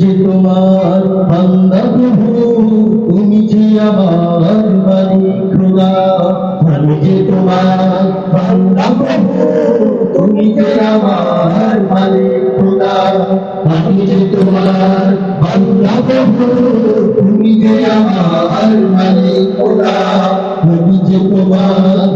যে তোমার বান্দা প্রভু তুমি যে আমার মালিক খোদা। আমি যে তোমার বান্দা প্রভু তুমি যে আমার মালিক খোদা। আমি যে তোমার বান্দা প্রভু তুমি যে আমার মালিক আমি যে তোমার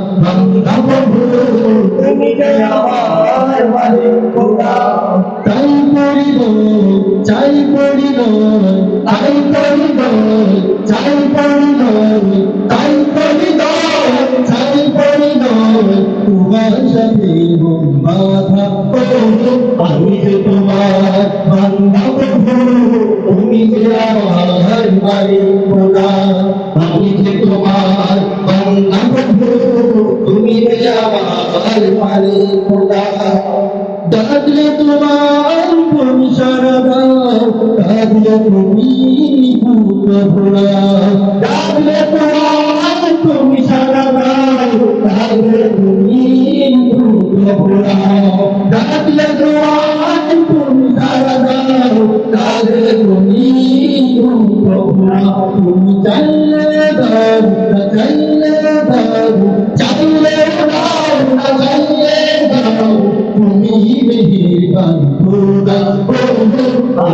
ডাকলে তোমার তুমি সারা ডাকলে তুমি ভোড়াও ডাকলে তোমার তুমি সারা ডাকলে তুমি তুমি সারা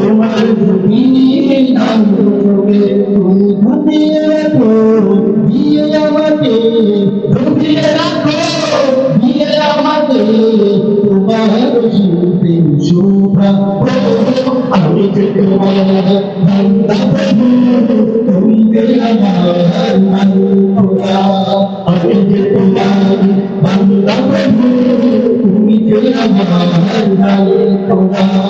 তোমার ছবি দাও চোখে তুমি ঘুমিয়ে রাখো দিয়ে আমাকে ঘুমিয়ে রাখো দিয়ে আমাকে তোমার সুতে শোভা আমি যে তোমার বান্দা প্রভু তুমি যে আমার মালিকা আমি যে তোমার বান্দা প্রভু তুমি যে আমার মালিকা